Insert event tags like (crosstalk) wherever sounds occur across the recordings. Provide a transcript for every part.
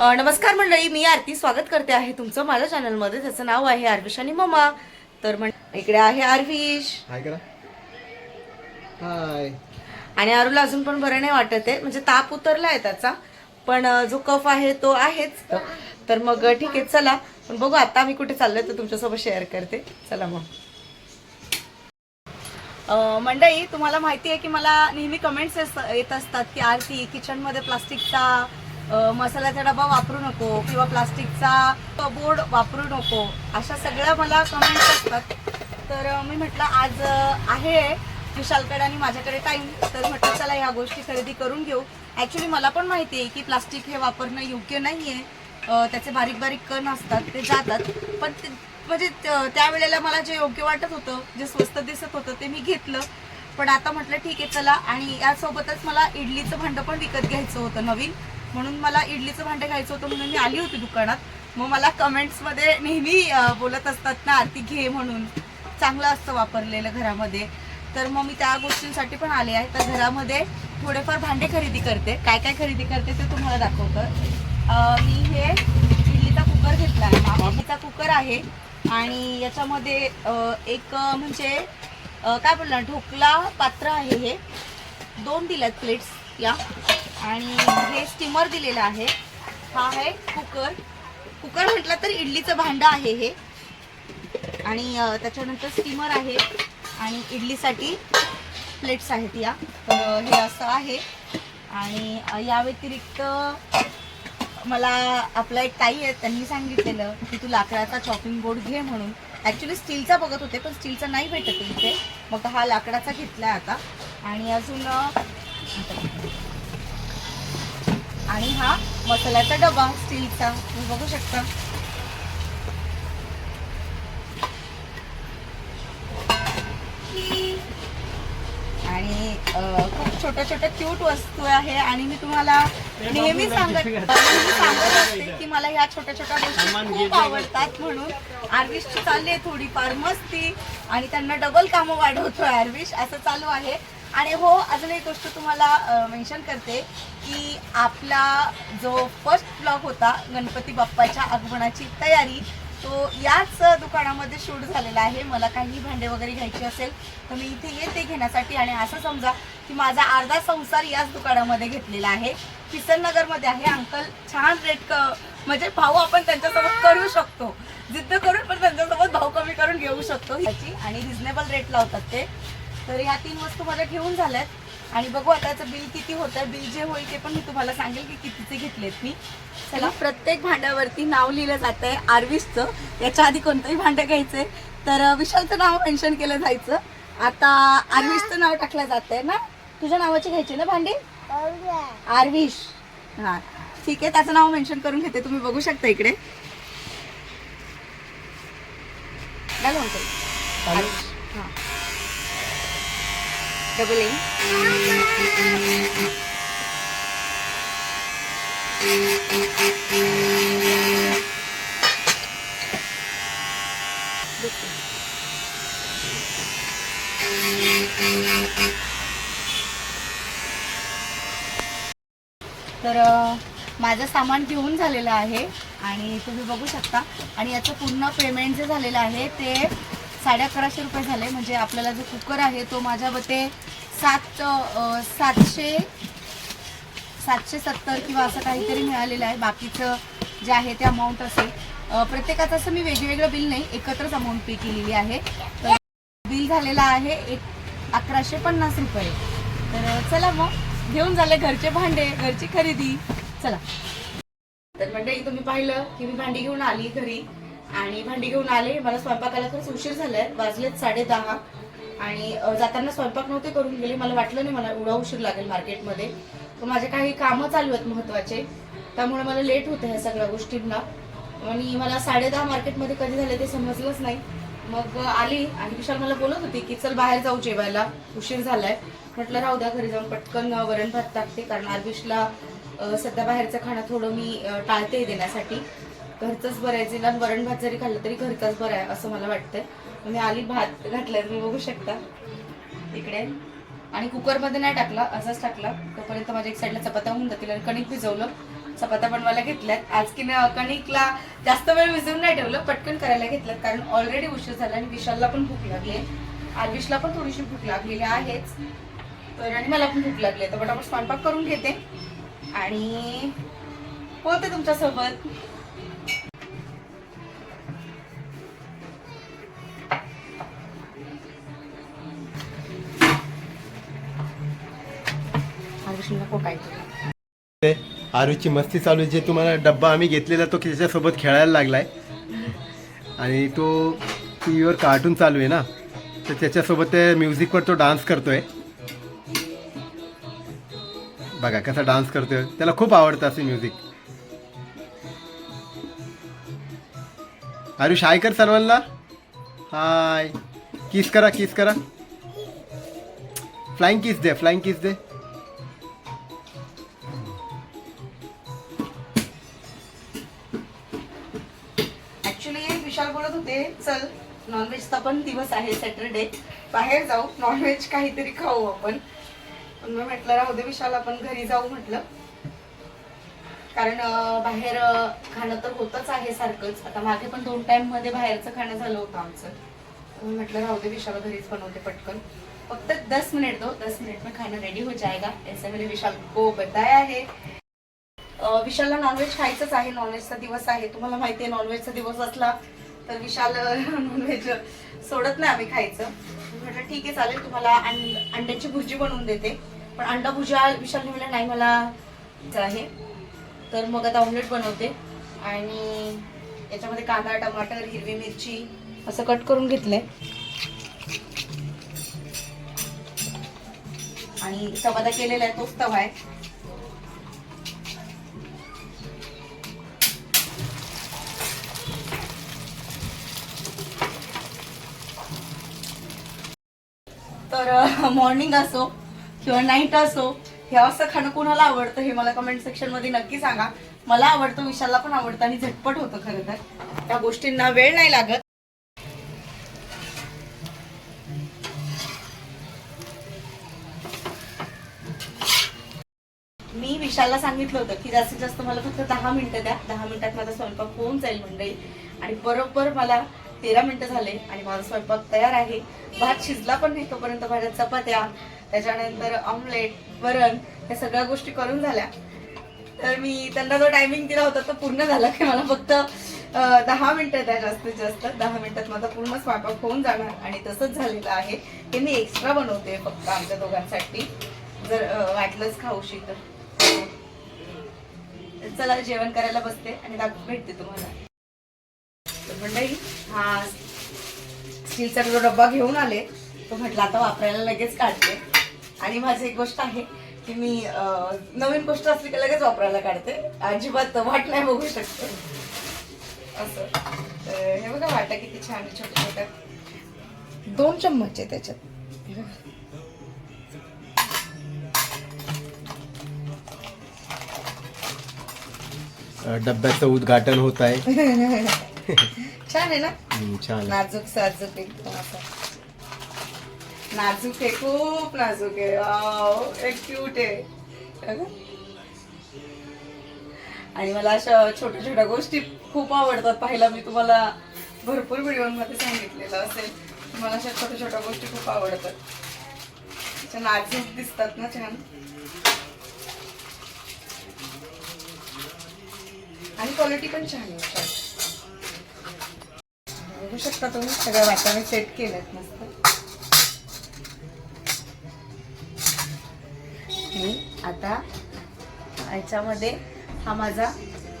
नमस्कार मंडळी मी आरती स्वागत करते आहे तुमचं माझ्या चॅनलमध्ये. त्याचं नाव आहे आरविश आणि ममा. तर इकडे आहे आरविश. हाय करा. हाय. आणि आरूला अजून पण बरं नाही वाटत आहे. म्हणजे ताप उतरला आहे त्याचा. पण जो कफ आहे तो आहेच. तर मग ठीक आहे चला. पण बघू आता मी कुठे चाललोय तर तुमच्यासोबत शेअर करते. चला मग. मंडळी तुम्हाला माहिती आहे की मला नेहमी कमेंट्स येत असतात की आरती किचनमध्ये प्लास्टिकचा मसाल्याचा डबा वापरू नको किंवा प्लास्टिकचा बोर्ड वापरू नको अशा सगळ्या मला कमेंट्स असतात. तर मी म्हटलं आज आहे विशालकडे आणि माझ्याकडे टाईम तर म्हटलं चला ह्या गोष्टी खरेदी करून घेऊ. ॲक्च्युली मला पण माहिती आहे की प्लास्टिक हे वापरणं योग्य नाही आहे त्याचे बारीक बारीक कण असतात ते जातात. पण ते म्हणजे त्यावेळेला मला जे योग्य वाटत होतं जे स्वस्त दिसत होतं ते मी घेतलं. पण आता म्हटलं ठीक आहे चला. आणि यासोबतच मला इडलीचं भांडं पण विकत घ्यायचं होतं नवीन. म्हणून मला इडलीचं भांडं घ्यायचं होतं म्हणून मी आली होती दुकानात. मग मला कमेंट्समध्ये नेहमी बोलत असतात ना आरती घे म्हणून. चांगलं असतं वापरलेलं घरामध्ये. तर मग मी त्या गोष्टींसाठी पण आले आहे. तर घरामध्ये थोडेफार भांडे खरेदी करते. काय काय खरेदी करते ते तुम्हाला दाखवतं. मी हे इडलीचा कुकर घेतला आहे. मामाचा कुकर आहे. आणि याच्यामध्ये एक म्हणजे काय बोलणार ढोकला पात्र आहे हे. दोन दिल्यात प्लेट्स या. आणि हे स्टीमर दिलेलं आहे. हा आहे कुकर. कुकर म्हटलं तर इडलीचं भांडं आहे हे. आणि त्याच्यानंतर स्टीमर आहे आणि इडलीसाठी प्लेट्स आहेत या. तर हे असं आहे. आणि या व्यतिरिक्त मला आपला एक ताई आहे त्यांनी सांगितलेलं की तू लाकडाचा चॉपिंग बोर्ड घे म्हणून. ॲक्च्युली स्टीलचा बघत होते पण स्टीलचा नाही भेटत इथे. मग हा लाकडाचा घेतला आता. आणि अजून आणि हा मसाल्याचा डबा स्टीलचा. तुम्ही बघू शकता. आणि खूप छोट्या छोट्या क्यूट वस्तू आहे आणि मी तुम्हाला नेहमी सांगत सांगत असते (laughs) की मला ह्या छोट्या छोट्या गोष्टी खूप आवडतात म्हणून. आर्विशची चालली आहे थोडीफार मस्ती आणि त्यांना डबल कामं वाढवतोय आर्विश असं चालू आहे. आणि हो अजून एक गोष्ट तुम्हाला मेन्शन करते की आपला जो फर्स्ट ब्लॉग होता गणपती बाप्पाच्या आगमनाची तयारी तो याच दुकानामध्ये शूट झालेला आहे. मला काही भांडे वगैरे घ्यायची असेल तर मी इथे येते घेण्यासाठी आणि असं समजा की माझा अर्धा संसार याच दुकानामध्ये घेतलेला आहे. किसन नगरमध्ये आहे. अंकल छान रेट क म्हणजे भाऊ आपण त्यांच्यासोबत करू शकतो. जिद्द करून पण त्यांच्यासोबत भाव कमी करून घेऊ शकतो. ह्याची आणि रिझनेबल रेट लावतात ते. तर ह्या तीन वस्तू माझ्या घेऊन झाल्यात. आणि बघू आता याचं बिल किती होतं बिल जे होईल ते पण मी तुम्हाला सांगेल की कितीचे घेतलेत मी. चला. प्रत्येक भांड्यावरती नाव लिहिलं जात आहे आर्विसचं. याच्या आधी कोणतंही भांडं घ्यायचंय तर विशालचं नाव मेन्शन केलं जायचं. आता आर्विसचं नाव टाकलं जात आहे ना? तुझ्या नावाची घ्यायची ना भांडी? आर्विश हा. ठीक आहे त्याचं नाव मेन्शन करून घेते. तुम्ही बघू शकता इकडे. काय म्हणतो हा. डबल तर माझं सामान घेऊन झालेलं आहे आणि तुम्ही बघू शकता. आणि याचं पूर्ण पेमेंट जे झालेलं आहे ते साडे अकराशे रुपये झाले. म्हणजे आपल्याला जो कुकर आहे तो माझ्या मते सात सातशे सातशे सत्तर किंवा असं काहीतरी मिळालेलं आहे. बाकीचं जे आहे ते अमाऊंट असेल. प्रत्येकाचं असं मी वेगवेगळं बिल नाही एकत्रच अमाऊंट पे केलेली आहे. तर बिल झालेलं आहे एक अकराशे पन्नास रुपये. तर चला मग घेऊन झाले घरचे भांडे घरची खरेदी. चला. तर म्हणजे तुम्ही पाहिलं की मी भांडी घेऊन आली घरी. आणि भांडी घेऊन आले. मला स्वयंपाकाला खरंच उशीर झालाय. वाजलेत साडे दहा. आणि जाताना स्वयंपाक नव्हते करून गेले. मला वाटलं नाही मला एवढा उशीर लागेल मार्केटमध्ये. तर माझे काही कामं चालू आहेत महत्त्वाचे. त्यामुळे मला लेट होतं ह्या सगळ्या गोष्टींना. आणि मला साडे दहा मार्केटमध्ये कधी झाले ते समजलंच नाही. मग आली आणि विशाल मला बोलत होती की चल बाहेर जाऊ जेवायला. उशीर झालाय. म्हटलं राहू द्या घरी जाऊन पटकन वरण भात टाकते. कारण आरविशला सध्या बाहेरचं खाणं थोडं मी टाळते देण्यासाठी. घरचंच बरं आहे जिला वरण भात जरी खाल्लं तरी घरचाच बरं आहे असं मला वाटतंय. मी आली भात घातलाय तुम्ही बघू शकता. इकडे. आणि कुकरमध्ये नाही टाकला असाच टाकला. तोपर्यंत माझ्या एक साईडला चपात्या होऊन जातील आणि कणिक भिजवलं. चपात्या बनवायला घेतल्यात. आज की नाही कणिकला जास्त वेळ भिजवून नाही ठेवलं पटकन करायला घेतल्यात. कारण ऑलरेडी उशीर झाला आणि विशालला पण भूक लागली. आहे पण थोडीशी भूक लागलेली आहेच. तर आणि मला पण भूक लागली आहे. तर पटापट स्वयंपाक करून घेते. आणि होते तुमच्यासोबत. नको काही. ते आरूची मस्ती चालू आहे. जे तुम्हाला डब्बा आम्ही घेतलेला तो त्याच्यासोबत खेळायला लागलाय. आणि तो टी व्हीवर कार्टून चालू आहे ना. तर त्याच्यासोबत ते म्युझिकवर तो डान्स करतोय. बघा कसा डान्स करतोय. त्याला खूप आवडतं असे म्युझिक. आरुष हाय कर सर्वांना हाय. किस करा किस करा. फ्लाइंग किस दे फ्लाइंग किस दे. पण दिवस आहे सॅटरडे. बाहेर जाऊ नॉनव्हेज काहीतरी खाऊ आपण. पण मी म्हटलं राहू दे विशाल आपण घरी जाऊ म्हटलं. कारण बाहेर खाणं तर होतच आहे सारखंच. आता मागे पण दोन टाइममध्ये बाहेरचं खाणं झालं होतं आमचं. म्हटलं राहू दे विशाल घरीच बनवते पटकन. फक्त दस मिनिट दो दस मिनिट में खाना रेडी हो जाएगा. ऐसे मैंने विशाल को बताया है. विशालला नॉनव्हेज खायचंच आहे. नॉनव्हेजचा दिवस आहे. तुम्हाला माहिती आहे नॉनव्हेजचा दिवस असला तर विशाल नॉनव्हेज सोडत नाही आम्ही खायचं. म्हटलं ठीक आहे चालेल तुम्हाला अंड- अंड्याची भुर्जी बनवून देते. पण अंडा भुजा विशाल म्हणलं नाही मला आहे. तर मग आता ऑमलेट बनवते. आणि याच्यामध्ये कांदा टमाटर हिरवी मिरची असं कट करून घेतलंय. आणि चपात्या केलेला आहे तोच तवा आहे. तर मॉर्निंग असो किंवा नाईट असो हे असं खाणं कोणाला आवडतं हे मला कमेंट सेक्शनमध्ये नक्की सांगा. मला आवडतं विशालला पण आवडतं आणि झटपट होतं खरं तर. त्या गोष्टींना वेळ नाही लागत. मी विशालला सांगितलं होतं की जास्तीत जास्त मला फक्त दहा मिनिटं द्या. दहा मिनिटात माझा स्वयंपाक होऊन जाईल मंडळी. आणि बरोबर मला तेरा मिनिटं झाले आणि माझा स्वयंपाक तयार आहे. भात शिजला पण नाही तोपर्यंत माझ्या चपात्या त्याच्यानंतर ऑमलेट वरण या सगळ्या गोष्टी करून झाल्या. तर मी त्यांना जो टायमिंग दिला होता तो पूर्ण झाला की मला फक्त दहा मिनिटं त्या जास्तीत जास्त. दहा मिनिटात माझा पूर्ण स्वयंपाक होऊन जाणार आणि तसंच झालेलं आहे. हे मी एक्स्ट्रा बनवते फक्त आमच्या दोघांसाठी. जर वाटलंच खाऊशी तर. चला जेवण करायला बसते आणि दाखवून भेटते तुम्हाला. मंडळी हा स्टीलचा जो डब्बा घेऊन आले तो म्हटलं आता वापरायला लगेच काढते. आणि माझी एक गोष्ट आहे की मी नवीन गोष्ट असली की लगेच वापरायला काढते. अजिबात वाट नाही बघू शकते. असं. हे बघा वाटा किती छान आहे छोट्या छोट्या. दोन चम्मच आहे त्याच्यात. डब्याचं उद्घाटन होत आहे. (laughs) छान आहे ना? हम्म, छान आहे. नाजूक साजूक एकदम असं. नाजूक आहे खूप नाजूक आहे. वाव, एक क्यूट आहे. अगं. आणि मला अशा छोट्या छोट्या गोष्टी खूप आवडतात. पाहायला मी तुम्हाला भरपूर व्हिडिओमध्ये सांगितलेलं असेल. मला अशा छोट्या छोट्या गोष्टी खूप आवडतात. अशा नाजूक दिसतात ना छान. आणि क्वालिटी पण छान आहे बघू शकता तुम्ही सगळ्या वाटाणे सेट केल्यात मस्त. मी आता याच्यामध्ये हा माझा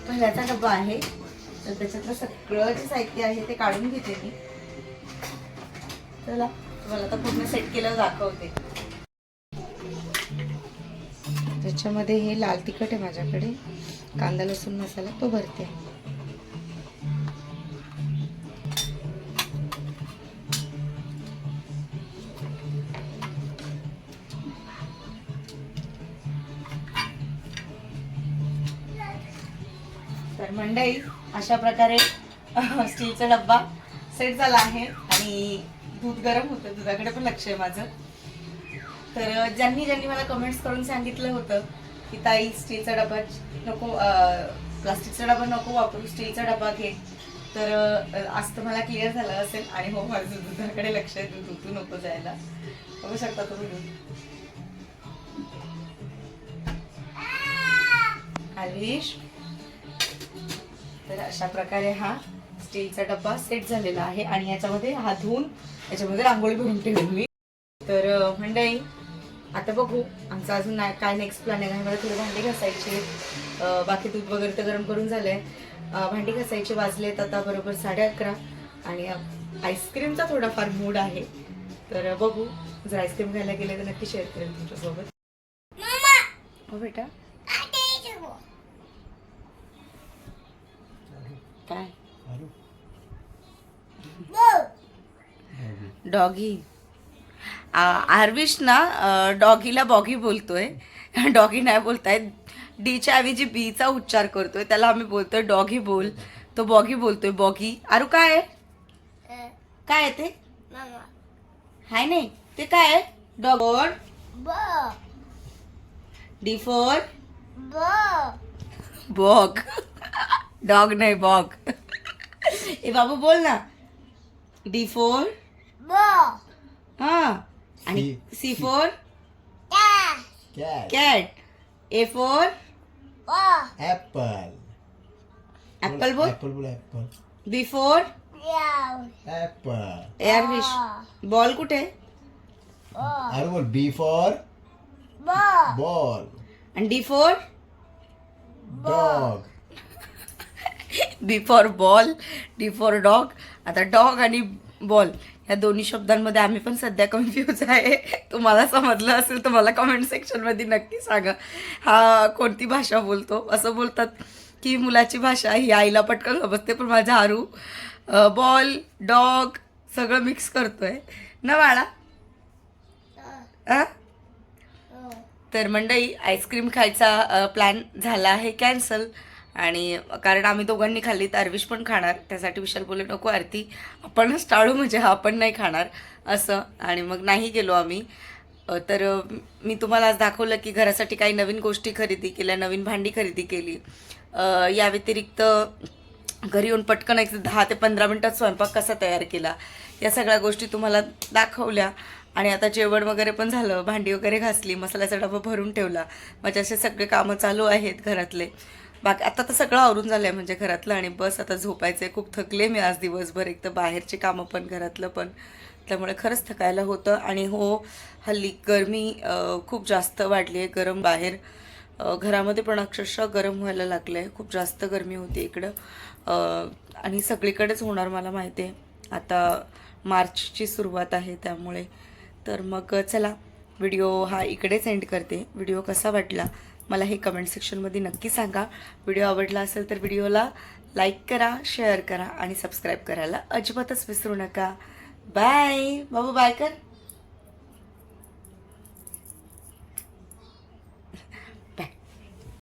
पहिल्याचा डब्बा आहे. तर त्याच्यातलं सगळं जे साहित्य आहे ते काढून घेते मी. चला तुम्हाला आता पूर्ण सेट केलं दाखवते. त्याच्यामध्ये हे लाल तिखट आहे माझ्याकडे. कांदा लसूण मसाला तो भरते. तर अशा प्रकारे स्टीलचा डब्बा सेट झाला आहे. आणि दूध गरम होतं. दुधाकडे पण लक्ष आहे माझं. तर ज्यांनी ज्यांनी मला कमेंट्स करून सांगितलं होतं की ताई स्टीलचा डबा नको प्लास्टिकचा डबा नको वापरू स्टीलचा डबा घे. तर आज तर मला क्लिअर झालं असेल. आणि हो माझं दुधाकडे लक्ष आहे. दूध उतू नको जायला. बघू शकता तुम्ही दूध. आलिश तर अशा प्रकारे हा स्टीलचा डब्बा सेट झालेला आहे. आणि याच्यामध्ये हा धुवून याच्यामध्ये रांगोळी भरून ठेवली मी. तर मंडळी आता बघू आमचा अजून नाही काय नेक्स्ट प्लॅन आहे. मला थोडे भांडी घासायचे. बाकी दूध वगैरे तर गरम करून झालंय. भांडी घासायचे वाजलेत आता बरोबर साडे अकरा. आणि आईस्क्रीमचा थोडाफार मूड आहे. तर बघू. जर आईस्क्रीम घ्यायला गेले तर नक्की शेअर करेल तुमच्यासोबत. हो बेटा. काय? डॉगी. आर्विश ना डॉगीला बॉगी बोलतोय. डॉगी नाही बोलताय डीच्या ऐवजी बीचा उच्चार करतोय. त्याला आम्ही बोलतोय डॉगी बोल. तो बॉगी बोलतोय बॉगी. आरू काय आहे? काय आहे ते? हाय नाही. ते काय आहे? Dog D for. Bog. Dog नहीं बॉग ए (laughs) बाबू बोल ना. डी फोर हा. आणि C- for cat cat A for apple apple बोल. ऍपल बोल apple B for apple air wish ball कुठे? अरे बोल बी फॉर बॉल आणि D for dog B for ball D for dog. आता डॉग आणि बॉल ह्या दोन्ही शब्दांमध्ये आम्ही पण सध्या कन्फ्यूज आहे. तुम्हाला समजलं असेल तर मला कमेंट सेक्शनमध्ये नक्की सांगा. हा कोणती भाषा बोलतो? असं बोलतात की मुलाची भाषा ही आईला पटकन समजते पण माझा आरू बॉल डॉग सगळं मिक्स करतोय. ना बाळा? तर मंडई आईस्क्रीम खायचा प्लॅन झाला आहे. कॅन्सल आणि कारण आम्ही दोघांनी खाल्ली तर अरविश पण खाणार. त्यासाठी विशाल बोलले नको आरती आपणच टाळू म्हणजे हा आपण नाही खाणार. असं. आणि मग नाही गेलो आम्ही. तर मी तुम्हाला आज दाखवलं की घरासाठी काही नवीन गोष्टी खरेदी केल्या नवीन भांडी खरेदी केली. या व्यतिरिक्त घरी येऊन पटकन एक दहा ते पंधरा मिनटात स्वयंपाक कसा तयार केला या सगळ्या गोष्टी तुम्हाला दाखवल्या. आणि आता जेवण वगैरे पण झालं भांडी वगैरे घासली मसाल्याचा डबा भरून ठेवला. माझे असे सगळे कामं चालू आहेत घरातले. बाकी आता तर सगळं आवरून झालं आहे म्हणजे घरातलं आणि बस आता झोपायचं आहे खूप थकले मी आज दिवसभर. एक तर बाहेरची कामं पण घरातलं पण. त्यामुळे खरंच थकायला होतं. आणि हो हल्ली गरमी खूप जास्त वाढली आहे गरम बाहेर घरामध्ये पण अक्षरशः गरम व्हायला लागलं आहे खूप जास्त गरमी होती इकडं. आणि सगळीकडेच होणार मला माहिती आहे आता मार्चची सुरुवात आहे त्यामुळे. तर मग चला व्हिडिओ हा इकडेच एंड करते. व्हिडिओ कसा वाटला? मला हे कमेंट सेक्शनमध्ये नक्की सांगा. व्हिडिओ आवडला असेल तर व्हिडिओला लाईक करा शेअर करा आणि सबस्क्राईब करायला अजिबातच विसरू नका. बाय बाबू बाय कर